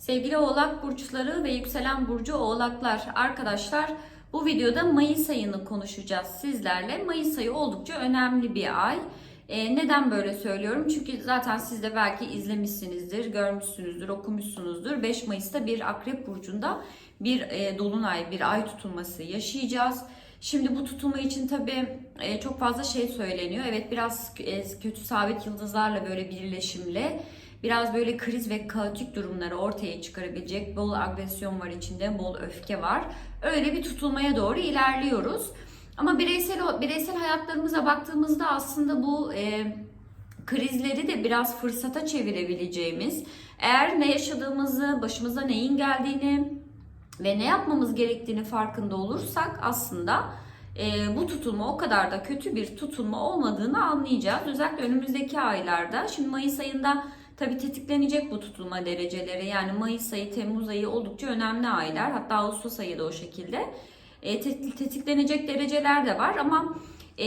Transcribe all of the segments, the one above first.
Sevgili Oğlak burçları ve yükselen burcu Oğlaklar arkadaşlar bu videoda Mayıs ayını konuşacağız sizlerle. Mayıs ayı oldukça önemli bir ay. Ee, neden böyle söylüyorum? Çünkü zaten siz de belki izlemişsinizdir, görmüşsünüzdür, okumuşsunuzdur. 5 Mayıs'ta bir Akrep burcunda bir e, dolunay, bir ay tutulması yaşayacağız. Şimdi bu tutulma için tabii e, çok fazla şey söyleniyor. Evet biraz e, kötü sabit yıldızlarla böyle birleşimle biraz böyle kriz ve kaotik durumları ortaya çıkarabilecek bol agresyon var içinde, bol öfke var. Öyle bir tutulmaya doğru ilerliyoruz. Ama bireysel bireysel hayatlarımıza baktığımızda aslında bu e, krizleri de biraz fırsata çevirebileceğimiz, eğer ne yaşadığımızı, başımıza neyin geldiğini ve ne yapmamız gerektiğini farkında olursak aslında e, bu tutulma o kadar da kötü bir tutulma olmadığını anlayacağız. Özellikle önümüzdeki aylarda. Şimdi Mayıs ayında tabii tetiklenecek bu tutulma dereceleri. Yani Mayıs ayı, Temmuz ayı oldukça önemli aylar. Hatta Ağustos ayı da o şekilde. E, tetiklenecek dereceler de var ama e,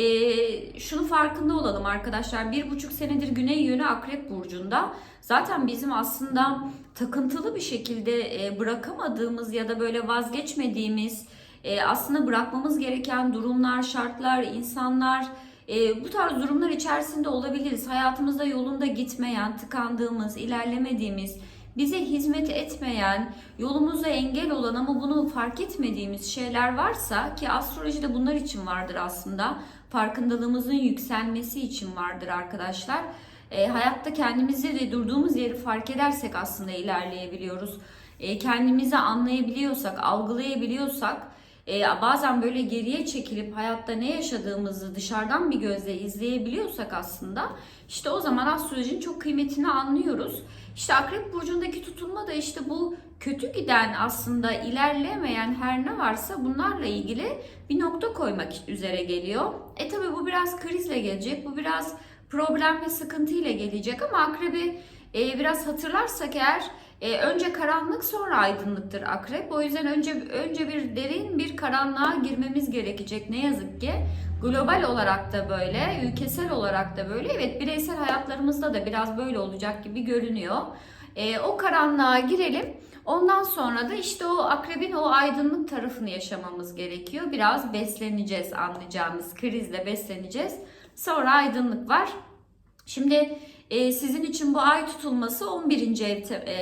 şunu farkında olalım arkadaşlar. Bir buçuk senedir Güney yönü Akrep Burcu'nda. Zaten bizim aslında takıntılı bir şekilde e, bırakamadığımız ya da böyle vazgeçmediğimiz e, aslında bırakmamız gereken durumlar, şartlar, insanlar e, bu tarz durumlar içerisinde olabiliriz. Hayatımızda yolunda gitmeyen, tıkandığımız, ilerlemediğimiz, bize hizmet etmeyen, yolumuza engel olan ama bunu fark etmediğimiz şeyler varsa ki astrolojide bunlar için vardır aslında. Farkındalığımızın yükselmesi için vardır arkadaşlar. E, hayatta kendimizi de durduğumuz yeri fark edersek aslında ilerleyebiliyoruz. E, kendimizi anlayabiliyorsak, algılayabiliyorsak e, bazen böyle geriye çekilip hayatta ne yaşadığımızı dışarıdan bir gözle izleyebiliyorsak aslında işte o zaman astrolojinin çok kıymetini anlıyoruz. İşte Akrep Burcu'ndaki tutulma da işte bu kötü giden aslında ilerlemeyen her ne varsa bunlarla ilgili bir nokta koymak üzere geliyor. E tabi bu biraz krizle gelecek, bu biraz problem ve sıkıntı ile gelecek ama Akrep'i e, biraz hatırlarsak eğer e, önce karanlık sonra aydınlıktır akrep. O yüzden önce önce bir derin bir karanlığa girmemiz gerekecek ne yazık ki. Global olarak da böyle, ülkesel olarak da böyle. Evet bireysel hayatlarımızda da biraz böyle olacak gibi görünüyor. E, o karanlığa girelim. Ondan sonra da işte o akrebin o aydınlık tarafını yaşamamız gerekiyor. Biraz besleneceğiz anlayacağımız krizle besleneceğiz. Sonra aydınlık var. Şimdi e, sizin için bu ay tutulması 11. ev te, e,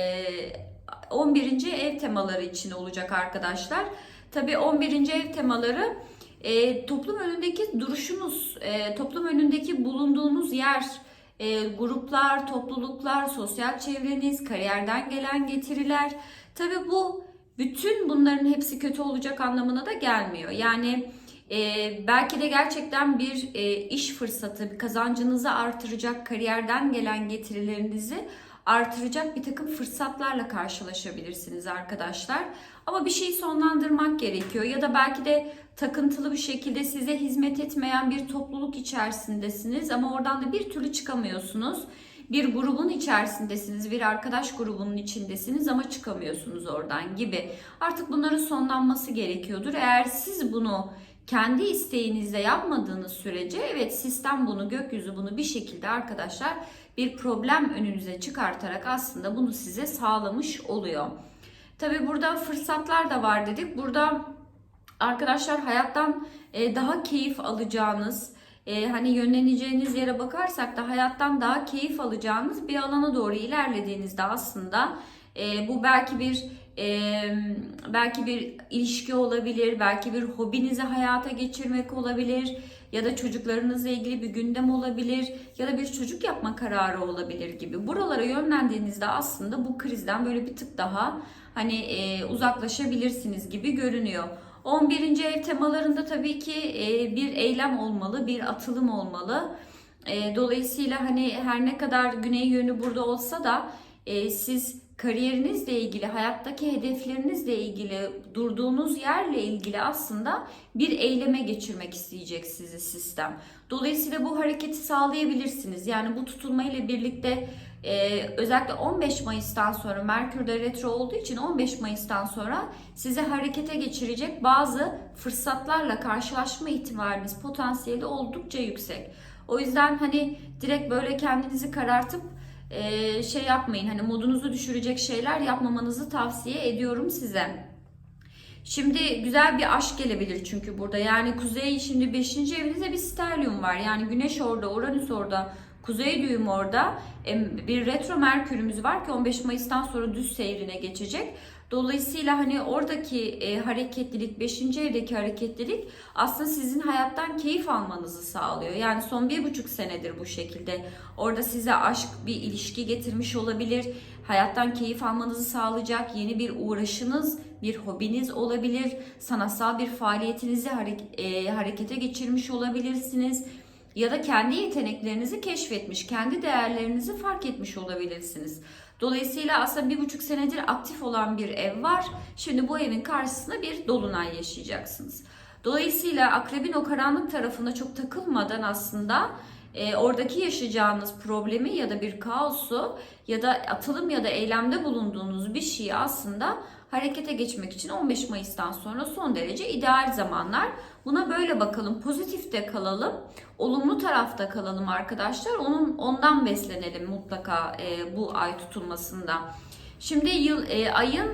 11. ev temaları için olacak arkadaşlar. Tabii 11. ev temaları e, toplum önündeki duruşunuz, e, toplum önündeki bulunduğunuz yer, e, gruplar, topluluklar, sosyal çevreniz, kariyerden gelen getiriler. Tabii bu bütün bunların hepsi kötü olacak anlamına da gelmiyor. Yani ee, belki de gerçekten bir e, iş fırsatı, bir kazancınızı artıracak, kariyerden gelen getirilerinizi artıracak bir takım fırsatlarla karşılaşabilirsiniz arkadaşlar. Ama bir şeyi sonlandırmak gerekiyor ya da belki de takıntılı bir şekilde size hizmet etmeyen bir topluluk içerisindesiniz ama oradan da bir türlü çıkamıyorsunuz. Bir grubun içerisindesiniz, bir arkadaş grubunun içindesiniz ama çıkamıyorsunuz oradan gibi. Artık bunların sonlanması gerekiyordur. Eğer siz bunu kendi isteğinizle yapmadığınız sürece evet sistem bunu gökyüzü bunu bir şekilde arkadaşlar bir problem önünüze çıkartarak aslında bunu size sağlamış oluyor. Tabi burada fırsatlar da var dedik. Burada arkadaşlar hayattan e, daha keyif alacağınız e, hani yönleneceğiniz yere bakarsak da hayattan daha keyif alacağınız bir alana doğru ilerlediğinizde aslında e, bu belki bir e, belki bir ilişki olabilir, belki bir hobinizi hayata geçirmek olabilir ya da çocuklarınızla ilgili bir gündem olabilir ya da bir çocuk yapma kararı olabilir gibi. Buralara yönlendiğinizde aslında bu krizden böyle bir tık daha hani e, uzaklaşabilirsiniz gibi görünüyor. 11. ev temalarında tabii ki e, bir eylem olmalı, bir atılım olmalı. E, dolayısıyla hani her ne kadar güney yönü burada olsa da e, siz kariyerinizle ilgili, hayattaki hedeflerinizle ilgili, durduğunuz yerle ilgili aslında bir eyleme geçirmek isteyecek sizi sistem. Dolayısıyla bu hareketi sağlayabilirsiniz. Yani bu tutulma ile birlikte e, özellikle 15 Mayıs'tan sonra Merkür'de retro olduğu için 15 Mayıs'tan sonra size harekete geçirecek bazı fırsatlarla karşılaşma ihtimaliniz, potansiyeli oldukça yüksek. O yüzden hani direkt böyle kendinizi karartıp e, şey yapmayın. Hani modunuzu düşürecek şeyler yapmamanızı tavsiye ediyorum size. Şimdi güzel bir aşk gelebilir çünkü burada. Yani kuzey şimdi 5. evinizde bir sterlium var. Yani güneş orada, Uranüs orada, kuzey düğüm orada. Bir retro merkürümüz var ki 15 Mayıs'tan sonra düz seyrine geçecek. Dolayısıyla hani oradaki e, hareketlilik, 5. evdeki hareketlilik aslında sizin hayattan keyif almanızı sağlıyor. Yani son bir buçuk senedir bu şekilde. Orada size aşk bir ilişki getirmiş olabilir. Hayattan keyif almanızı sağlayacak yeni bir uğraşınız, bir hobiniz olabilir. Sanatsal bir faaliyetinizi hare- e, harekete geçirmiş olabilirsiniz. Ya da kendi yeteneklerinizi keşfetmiş, kendi değerlerinizi fark etmiş olabilirsiniz. Dolayısıyla aslında bir buçuk senedir aktif olan bir ev var. Şimdi bu evin karşısında bir dolunay yaşayacaksınız. Dolayısıyla akrebin o karanlık tarafına çok takılmadan aslında e, oradaki yaşayacağınız problemi ya da bir kaosu ya da atılım ya da eylemde bulunduğunuz bir şeyi aslında harekete geçmek için 15 Mayıs'tan sonra son derece ideal zamanlar. Buna böyle bakalım. Pozitifte kalalım. Olumlu tarafta kalalım arkadaşlar. Onun ondan beslenelim mutlaka e, bu ay tutulmasında. Şimdi yıl e, ayın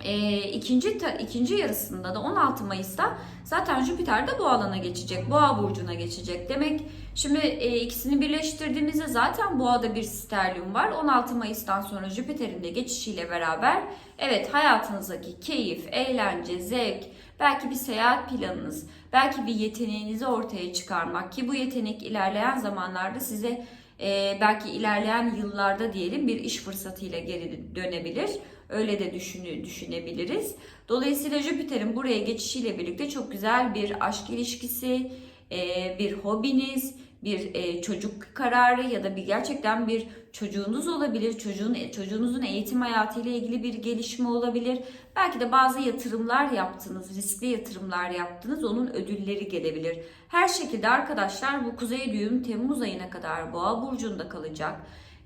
e, ikinci ikinci yarısında da 16 Mayıs'ta zaten Jüpiter de bu alana geçecek. Boğa burcuna geçecek. Demek şimdi e, ikisini birleştirdiğimizde zaten Boğa'da bir sterlium var. 16 Mayıs'tan sonra Jüpiter'in de geçişiyle beraber evet hayatınızdaki keyif, eğlence, zevk, belki bir seyahat planınız, belki bir yeteneğinizi ortaya çıkarmak ki bu yetenek ilerleyen zamanlarda size e, belki ilerleyen yıllarda diyelim bir iş fırsatıyla geri dönebilir. Öyle de düşünü, düşünebiliriz. Dolayısıyla Jüpiter'in buraya geçişiyle birlikte çok güzel bir aşk ilişkisi, e, bir hobiniz, bir e, çocuk kararı ya da bir gerçekten bir çocuğunuz olabilir. Çocuğun çocuğunuzun eğitim hayatıyla ilgili bir gelişme olabilir. Belki de bazı yatırımlar yaptınız, riskli yatırımlar yaptınız. Onun ödülleri gelebilir. Her şekilde arkadaşlar bu kuzey düğüm Temmuz ayına kadar Boğa burcunda kalacak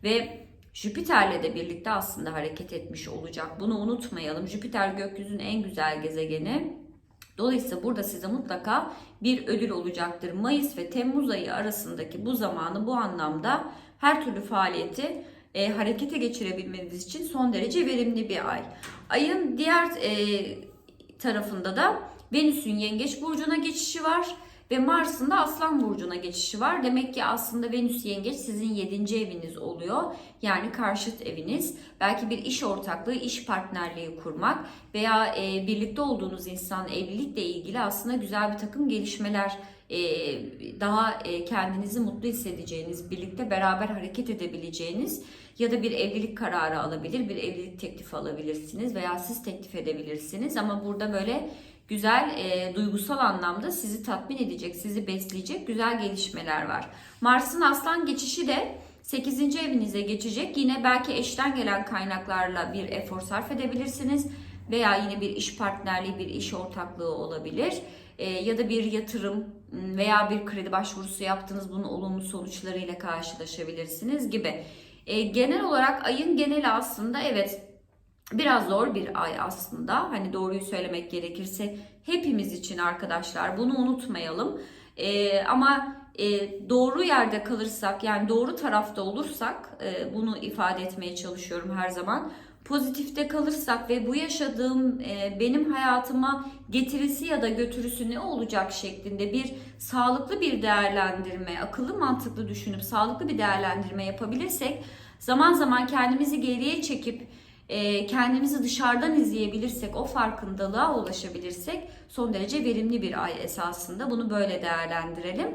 ve Jüpiter'le de birlikte aslında hareket etmiş olacak. Bunu unutmayalım. Jüpiter gökyüzünün en güzel gezegeni. Dolayısıyla burada size mutlaka bir ödül olacaktır. Mayıs ve Temmuz ayı arasındaki bu zamanı bu anlamda her türlü faaliyeti e, harekete geçirebilmeniz için son derece verimli bir ay. Ayın diğer e, tarafında da Venüs'ün Yengeç burcuna geçişi var ve Mars'ın da Aslan burcuna geçişi var. Demek ki aslında Venüs Yengeç sizin 7. eviniz oluyor. Yani karşıt eviniz. Belki bir iş ortaklığı, iş partnerliği kurmak veya e, birlikte olduğunuz insan evlilikle ilgili aslında güzel bir takım gelişmeler e, daha e, kendinizi mutlu hissedeceğiniz, birlikte beraber hareket edebileceğiniz ya da bir evlilik kararı alabilir, bir evlilik teklifi alabilirsiniz veya siz teklif edebilirsiniz. Ama burada böyle güzel e, duygusal anlamda sizi tatmin edecek, sizi besleyecek güzel gelişmeler var. Mars'ın aslan geçişi de 8. evinize geçecek. Yine belki eşten gelen kaynaklarla bir efor sarf edebilirsiniz veya yine bir iş partnerliği, bir iş ortaklığı olabilir. E, ya da bir yatırım veya bir kredi başvurusu yaptınız bunun olumlu sonuçlarıyla karşılaşabilirsiniz gibi. E, genel olarak ayın geneli aslında evet Biraz zor bir ay aslında. Hani doğruyu söylemek gerekirse hepimiz için arkadaşlar bunu unutmayalım. Ee, ama e, doğru yerde kalırsak yani doğru tarafta olursak e, bunu ifade etmeye çalışıyorum her zaman. Pozitifte kalırsak ve bu yaşadığım e, benim hayatıma getirisi ya da götürüsü ne olacak şeklinde bir sağlıklı bir değerlendirme, akıllı mantıklı düşünüp sağlıklı bir değerlendirme yapabilirsek zaman zaman kendimizi geriye çekip kendimizi dışarıdan izleyebilirsek, o farkındalığa ulaşabilirsek son derece verimli bir ay esasında. Bunu böyle değerlendirelim.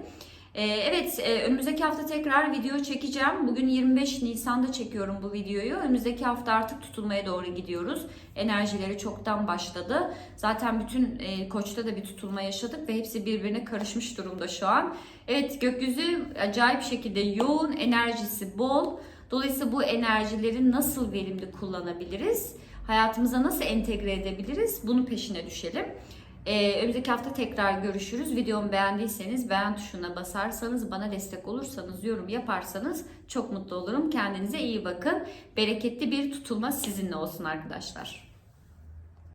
E, evet, e, önümüzdeki hafta tekrar video çekeceğim. Bugün 25 Nisan'da çekiyorum bu videoyu. Önümüzdeki hafta artık tutulmaya doğru gidiyoruz. Enerjileri çoktan başladı. Zaten bütün koçta da bir tutulma yaşadık ve hepsi birbirine karışmış durumda şu an. Evet, gökyüzü acayip şekilde yoğun, enerjisi bol. Dolayısıyla bu enerjileri nasıl verimli kullanabiliriz? Hayatımıza nasıl entegre edebiliriz? Bunu peşine düşelim. Ee, önümüzdeki hafta tekrar görüşürüz. Videomu beğendiyseniz beğen tuşuna basarsanız, bana destek olursanız, yorum yaparsanız çok mutlu olurum. Kendinize iyi bakın. Bereketli bir tutulma sizinle olsun arkadaşlar.